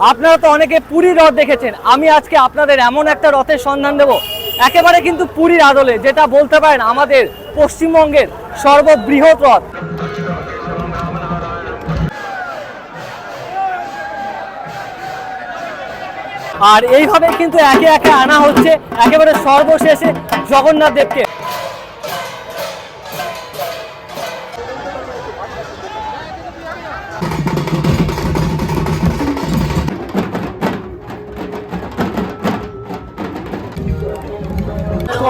আপনারা তো অনেকে পুরী রথ দেখেছেন। আমি আজকে আপনাদের এমন একটা রথের সন্ধান দেব। একেবারে কিন্তু পুরীর আদলে, যেটা বলতে পারেন আমাদের পশ্চিমবঙ্গের সর্ববৃহৎ রথ। আর এইভাবে কিন্তু একে একে আনা হচ্ছে। একেবারে সর্বশেষে জগন্নাথ দেবকে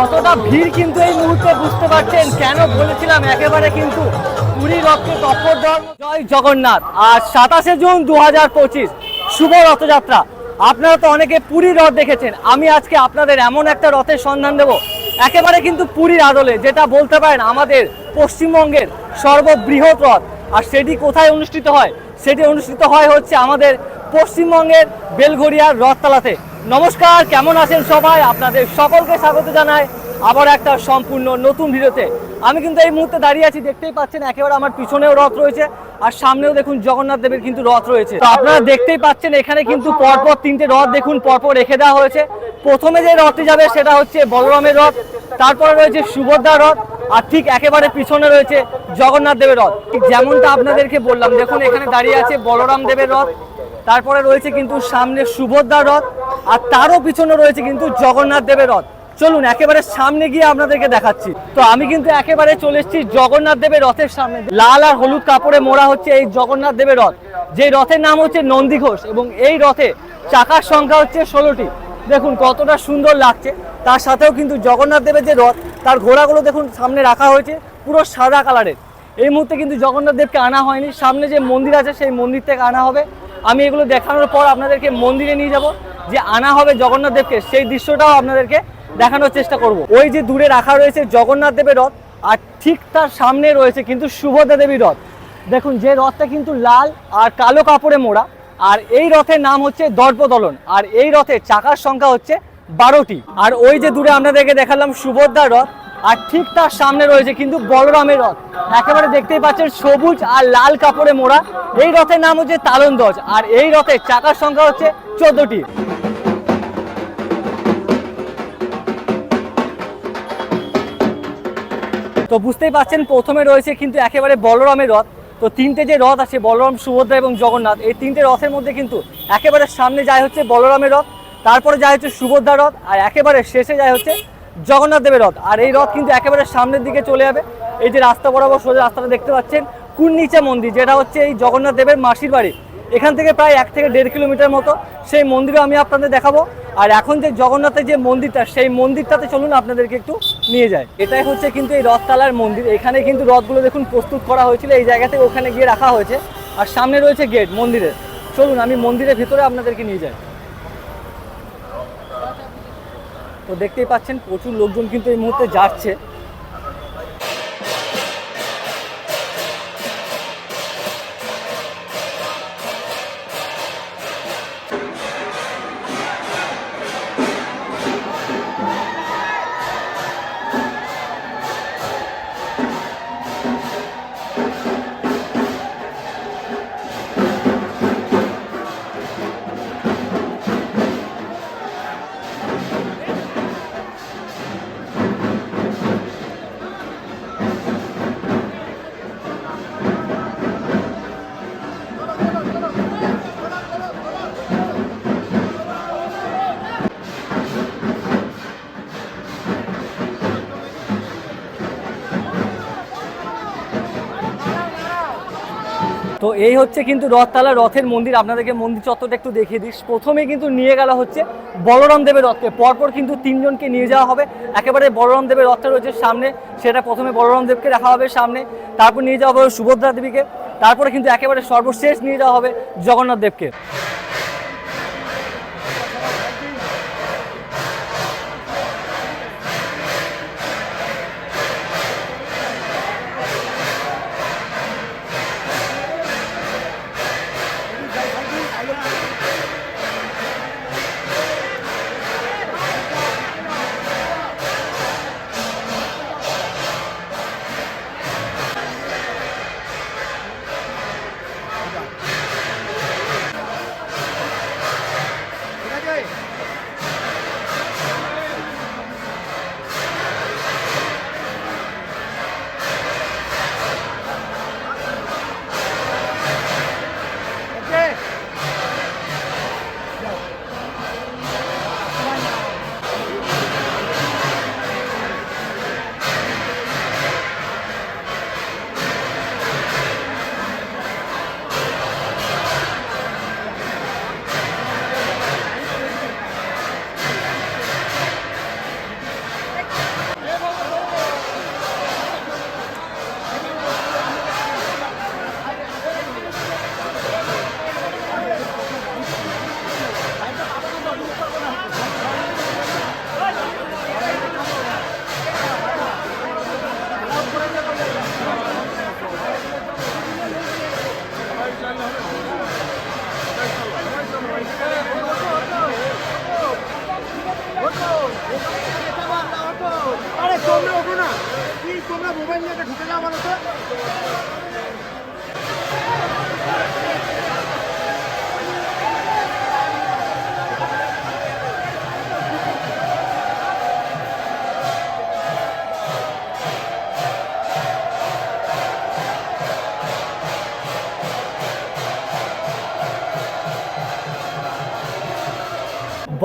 কতটা ভিড় কিন্তু এই মুহূর্তে বুঝতে পারছেন, কেন বলেছিলাম একেবারে কিন্তু পুরী টক্কর দেওয়ার জয় জগন্নাথ। আর সাতাশে জুন দু হাজার পঁচিশ, শুভ রথযাত্রা। আপনারা তো অনেকে পুরী রথ দেখেছেন। আমি আজকে আপনাদের এমন একটা রথের সন্ধান দেব। একেবারে কিন্তু পুরীর আদলে, যেটা বলতে পারেন আমাদের পশ্চিমবঙ্গের সর্ববৃহৎ রথ। আর সেটি কোথায় অনুষ্ঠিত হয়? সেটি অনুষ্ঠিত হয় হচ্ছে আমাদের পশ্চিমবঙ্গের বেলঘরিয়ার রথতলাতে। নমস্কার, কেমন আছেন সবাই? আপনাদের সকলকে স্বাগত জানাই আবার একটা সম্পূর্ণ নতুন ভিডিওতে। আমি কিন্তু এই মুহূর্তে দাঁড়িয়ে আছি, দেখতেই পাচ্ছেন, একেবারে আমার পিছনেও রথ রয়েছে আর সামনেও দেখুন জগন্নাথ দেবের কিন্তু রথ রয়েছে। তো আপনারা দেখতেই পাচ্ছেন, এখানে কিন্তু পরপর তিনটে রথ দেখুন, পরপর রেখে দেওয়া হয়েছে। প্রথমে যে রথটি যাবে সেটা হচ্ছে বলরামের রথ, তারপরে রয়েছে সুভদ্রা রথ আর ঠিক একেবারে পিছনে রয়েছে জগন্নাথ দেবের রথ। ঠিক যেমনটা আপনাদেরকে বললাম, দেখুন এখানে দাঁড়িয়ে আছে বলরাম দেবের রথ তারপরে রয়েছে কিন্তু সামনে সুভদ্রা রথ, আর তারও পিছনে রয়েছে কিন্তু জগন্নাথ দেবের রথ। চলুন, একেবারে সামনে গিয়ে আপনাদেরকে দেখাচ্ছি। তো আমি কিন্তু একেবারে চলে এসেছি জগন্নাথ দেবের রথের সামনে। লাল আর হলুদ কাপড়ে মোড়া হচ্ছে এই জগন্নাথ দেবের রথ। যে রথের নাম হচ্ছে নন্দী ঘোষ, এবং এই রথে চাকার সংখ্যা হচ্ছে ষোলোটি। দেখুন, কতটা সুন্দর লাগছে। তার সাথেও কিন্তু জগন্নাথ দেবের যে রথ, তার ঘোড়াগুলো দেখুন সামনে রাখা হয়েছে, পুরো সাদা কালারের। এই মুহূর্তে কিন্তু জগন্নাথ দেবকে আনা হয়নি। সামনে যে মন্দির আছে, সেই মন্দির থেকে আনা হবে। আমি এগুলো দেখানোর পর আপনাদেরকে মন্দিরে নিয়ে যাব, যে আনা হবে জগন্নাথ দেবকে, সেই দৃশ্যটাও আপনাদেরকে দেখানোর চেষ্টা করব। ওই যে দূরে রাখা রয়েছে জগন্নাথ দেবের রথ, আর ঠিক তার সামনে রয়েছে কিন্তু সুভদ্রা দেবীর রথ। দেখুন, যে রথটা কিন্তু লাল আর কালো কাপড়ে মোড়া, আর এই রথের নাম হচ্ছে দর্পদলন, আর এই রথের চাকার সংখ্যা হচ্ছে বারোটি। আর ওই যে দূরে আপনাদেরকে দেখালাম সুভদ্রার রথ আর ঠিক তার সামনে রয়েছে কিন্তু বলরামের রথ। একেবারে দেখতেই পাচ্ছেন সবুজ আর লাল কাপড়ে মোড়া। এই রথের নাম হচ্ছে তালন্দজ আর এই রথের চাকার সংখ্যা হচ্ছে চোদ্দটি। তো বুঝতেই পাচ্ছেন প্রথমে রয়েছে কিন্তু একেবারে বলরামের রথ। তো তিনটে যে রথ আছে, বলরাম, সুভদ্রা এবং জগন্নাথ, এই তিনটে রথের মধ্যে কিন্তু একেবারে সামনে যায় হচ্ছে বলরামের রথ, তারপরে যায় হচ্ছে সুভদ্রা রথ, আর একেবারে শেষে যায় হচ্ছে জগন্নাথ দেবের রথ। আর এই রথ কিন্তু একেবারে সামনের দিকে চলে যাবে। এই যে রাস্তা বরাবর সোজা রাস্তাটা দেখতে পাচ্ছেন কুন্নিচা মন্দির, যেটা হচ্ছে এই জগন্নাথ দেবের মাসির বাড়ি। এখান থেকে প্রায় এক থেকে দেড় কিলোমিটার মতো সেই মন্দিরও আমি আপনাদের দেখাবো। আর এখন যে জগন্নাথের যে মন্দিরটা, সেই মন্দিরটাতে চলুন আপনাদেরকে একটু নিয়ে যায় এটাই হচ্ছে কিন্তু এই রথতলার মন্দির। এখানে কিন্তু রথগুলো দেখুন প্রস্তুত করা হয়েছিল, এই জায়গা থেকে ওখানে গিয়ে রাখা হয়েছে। আর সামনে রয়েছে গেট মন্দিরের। চলুন আমি মন্দিরের ভিতরে আপনাদেরকে নিয়ে যাই। তো দেখতেই পাচ্ছেন প্রচুর লোকজন কিন্তু এই মুহূর্তে যাচ্ছে। এই হচ্ছে কিন্তু রথতলা, রথের মন্দির। আপনাদেরকে মন্দির চত্বরটা একটু দেখিয়ে দিস প্রথমে কিন্তু নিয়ে গেল হচ্ছে বলরাম দেবের রথকে। পরপর কিন্তু তিনজনকে নিয়ে যাওয়া হবে। একেবারে বলরাম দেবের রথটা রয়েছে সামনে। সেটা প্রথমে বলরাম দেবকে রাখা হবে সামনে। তারপর নিয়ে যাওয়া হবে সুভদ্রা দেবীকে। তারপরে কিন্তু একেবারে সর্বশেষ নিয়ে যাওয়া হবে জগন্নাথ দেবকে।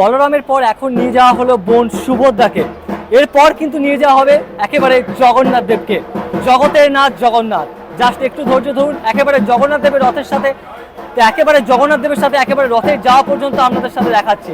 বলরামের পর এখন নিয়ে যাওয়া হলো বোন সুভদ্রাকে। এরপর কিন্তু নিয়ে যাওয়া হবে একেবারে জগন্নাথ দেবকে। জগতের নাথ জগন্নাথ। জাস্ট একটু ধৈর্য ধরুন, একেবারে জগন্নাথ দেবের রথের সাথে, একেবারে জগন্নাথ দেবের সাথে একেবারে রথে যাওয়া পর্যন্ত আপনাদের সাথে দেখাচ্ছি।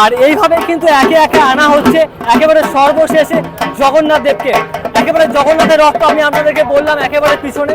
আর এইভাবে কিন্তু একে একে আনা হচ্ছে। একেবারে সর্বশেষে জগন্নাথ দেবকে। একেবারে জগন্নাথের রক্ত আমি আপনাদেরকে বললাম একেবারে পিছনে।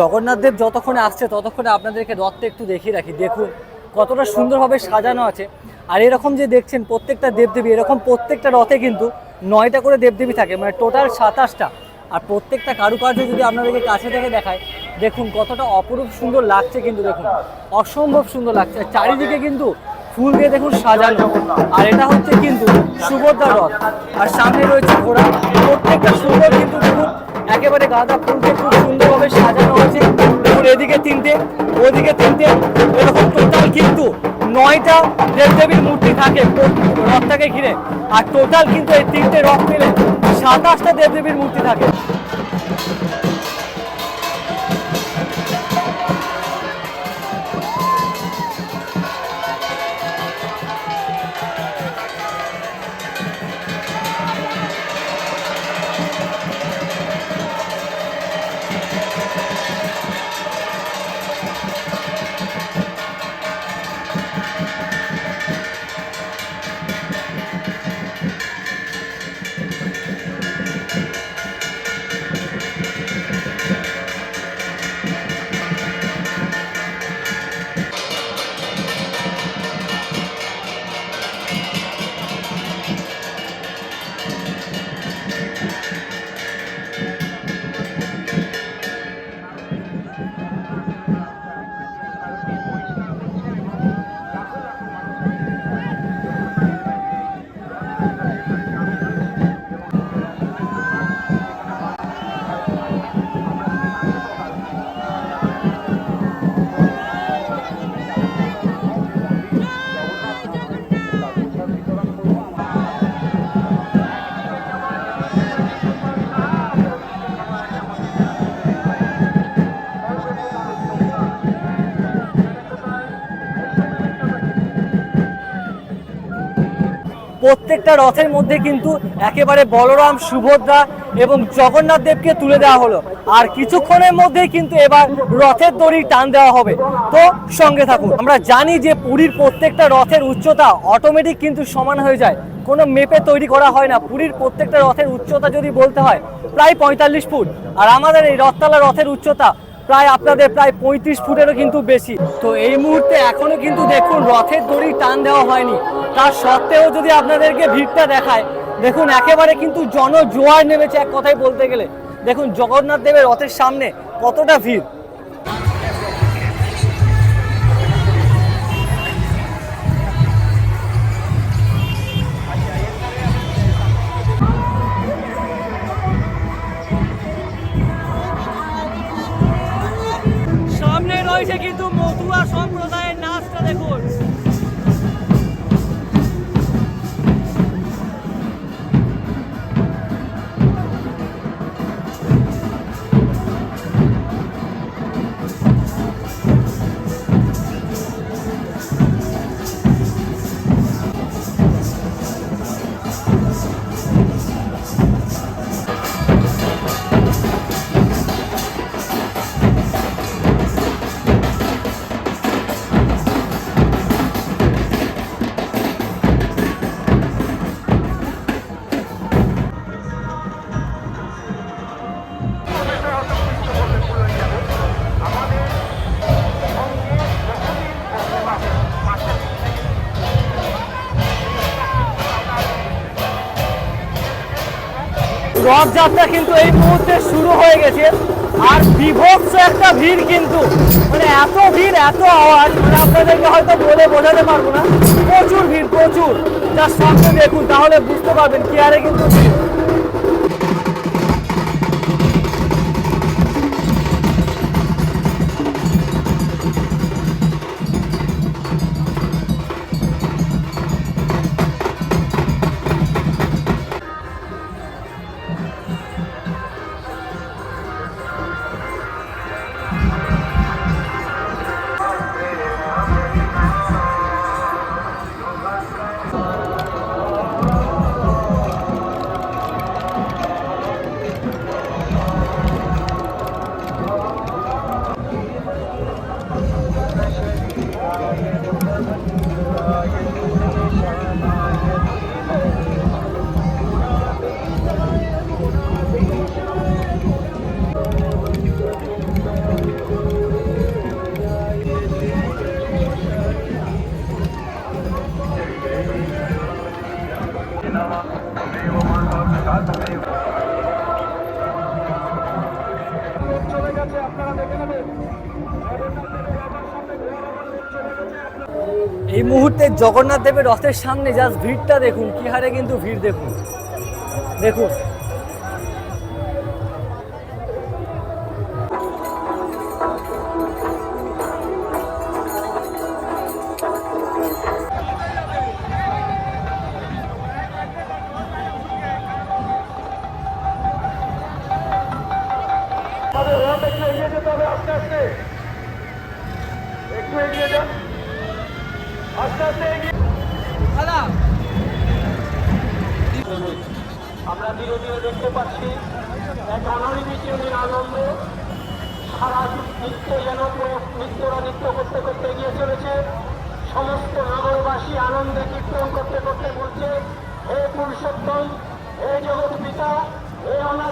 জগন্নাথ দেব যতক্ষণে আসছে, ততক্ষণে আপনাদেরকে রথটা একটু দেখিয়ে রাখি। দেখুন, কতটা সুন্দরভাবে সাজানো আছে। আর এরকম যে দেখছেন, প্রত্যেকটা দেবদেবী, এরকম প্রত্যেকটা রথে কিন্তু নয়টা করে দেবদেবী থাকে। মানে টোটাল সাতাশটা। আর প্রত্যেকটা কারুকার্য যদি আপনাদেরকে কাছে থেকে দেখায়, দেখুন কতটা অপরূপ সুন্দর লাগছে কিন্তু, দেখুন। অসম্ভব সুন্দর লাগছে। চারিদিকে কিন্তু ফুল দিয়ে দেখুন সাজানো। আর এটা হচ্ছে কিন্তু সুভদ্রা রথ। আর সামনে রয়েছে ঘোড়া। প্রত্যেকটা সুন্দর কিন্তু দেখুন একেবারে গাঁদা ফুলকে খুব সুন্দরভাবে সাজানো হয়েছে। এদিকে তিনটে, ওদিকে তিনটে। এরকম টোটাল কিন্তু নয়টা দেবদেবীর মূর্তি থাকে রথটাকে ঘিরে। আর টোটাল কিন্তু এই তিনটে রথ মিলে সাতাশটা দেবদেবীর মূর্তি থাকে। প্রত্যেকটা রথের মধ্যে কিন্তু একেবারে বলরাম, সুভদ্রা এবং জগন্নাথ দেবকে তুলে দেওয়া হলো। আর কিছুক্ষণের মধ্যেই কিন্তু এবার রথের দড়ি টান দেওয়া হবে। তো সঙ্গে থাকুন। আমরা জানি যে পুরীর প্রত্যেকটা রথের উচ্চতা অটোমেটিক কিন্তু সমান হয়ে যায়। কোনো মেপে তৈরি করা হয় না। পুরীর প্রত্যেকটা রথের উচ্চতা যদি বলতে হয়, প্রায় পঁয়তাল্লিশ ফুট। আর আমাদের এই রথতলা রথের উচ্চতা প্রায় আপনাদের প্রায় পঁয়ত্রিশ ফুটেরও কিন্তু বেশি। তো এই মুহূর্তে এখনও কিন্তু দেখুন রথের দড়ি টান দেওয়া হয়নি। তার সত্ত্বেও যদি আপনাদেরকে ভিড়টা দেখায়, দেখুন একেবারে কিন্তু জনজোয়ার নেমেছে এক কথাই বলতে গেলে। দেখুন জগন্নাথ দেবের রথের সামনে কতটা ভিড়। রথযাত্রা কিন্তু এই মুহূর্তে শুরু হয়ে গেছে। আর বিভৎস একটা ভিড় কিন্তু। মানে এত ভিড়, এত আওয়াজ মানে আপনাদেরকে হয়তো বলে বোঝাতে পারব না। প্রচুর ভিড়, প্রচুর। যার সামনে দেখুন, তাহলে বুঝতে পারবেন কি আরে কিন্তু জগন্নাথ দেবের রথের সামনে জাস্ট ভিড়টা দেখুন কি হারে কিন্তু ভিড় দেখুন। দেখুন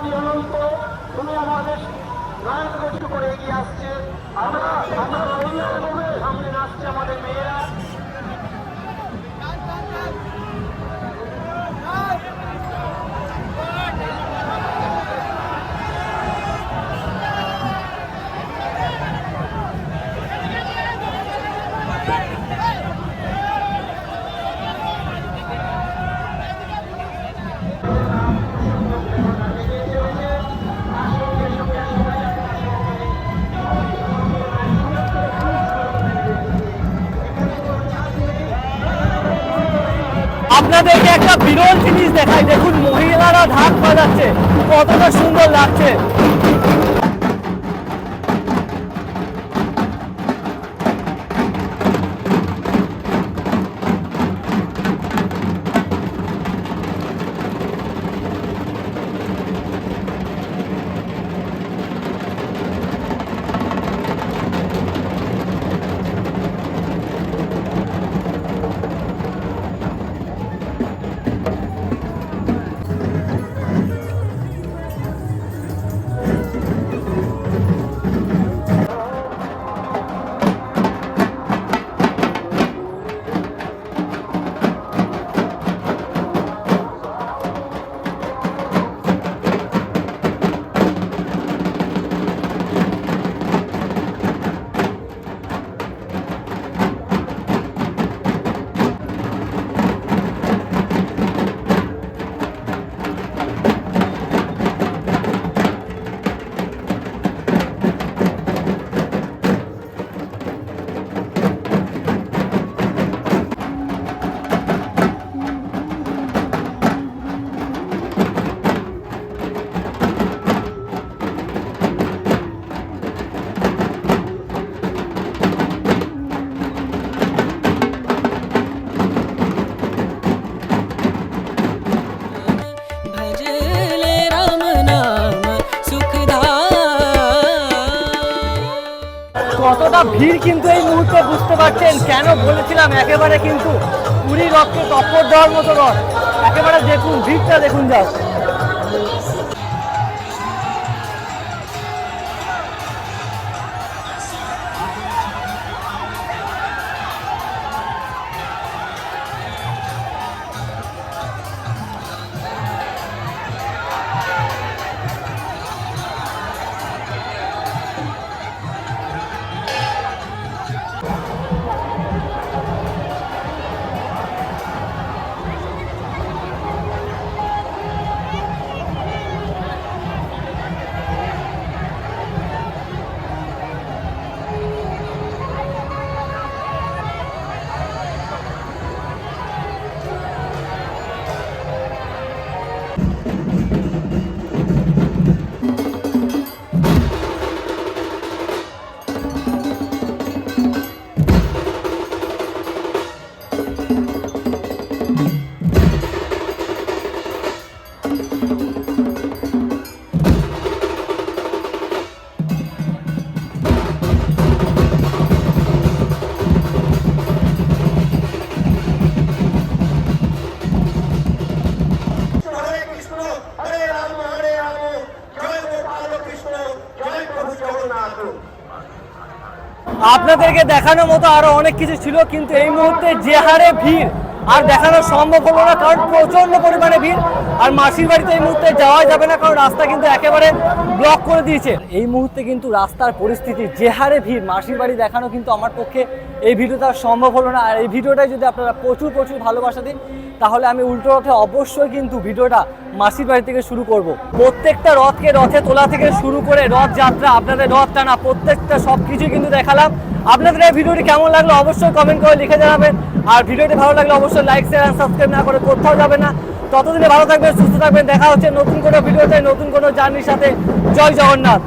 হে অনন্ত তুমি আমাদের নয়ন গচ্ছ করে এগিয়ে আসছে। আমরা আমরা সামনে নাচছে আমাদের মেয়েরা। আপনাদেরকে একটা বিরল জিনিস দেখাই। দেখুন মহিলারা ঢাক বাজাচ্ছে। কতটা সুন্দর লাগছে। কিন্তু এই মুহূর্তে বুঝতে পারছেন কেন বলেছিলাম একেবারে কিন্তু পুরী রথকে টক্কর দেওয়ার মতো রথ একেবারে দেখুন, ভিড়টা দেখুন যাও। আপনাদেরকে দেখানোর মতো আরও অনেক কিছু ছিল, কিন্তু এই মুহূর্তে যে হারে ভিড়, আর দেখানো সম্ভব হলো না, কারণ প্রচণ্ড পরিমাণে ভিড়, আর মাসির বাড়িতে এই মুহূর্তে যাওয়া যাবে না, কারণ রাস্তা কিন্তু একেবারে ব্লক করে দিয়েছে। এই মুহূর্তে কিন্তু রাস্তার পরিস্থিতি, যে হারে ভিড়, মাসির বাড়ি দেখানো কিন্তু আমার পক্ষে এই ভিডিওটা সম্ভব হলো না। আর এই ভিডিওটাই যদি আপনারা প্রচুর প্রচুর ভালোবাসা দিন তাহলে আমি উল্টো রথে অবশ্যই কিন্তু ভিডিওটা মাসির বাড়ি থেকে শুরু করব। প্রত্যেকটা রথকে রথে তোলা থেকে শুরু করে রথযাত্রা আপনাদের রথ টানা প্রত্যেকটা সব কিছুই কিন্তু দেখালাম। আপনাদের এই ভিডিওটি কেমন লাগল অবশ্যই কমেন্ট করে লিখে জানাবেন। আর ভিডিওটি ভালো লাগলে অবশ্যই লাইক শেয়ার সাবস্ক্রাইব না করে কোথাও যাবে না। ততদিনে ভালো থাকবেন, সুস্থ থাকবেন। দেখা হচ্ছে নতুন কোনো ভিডিওতে, নতুন কোনো জার্নির সাথে। জয় জগন্নাথ।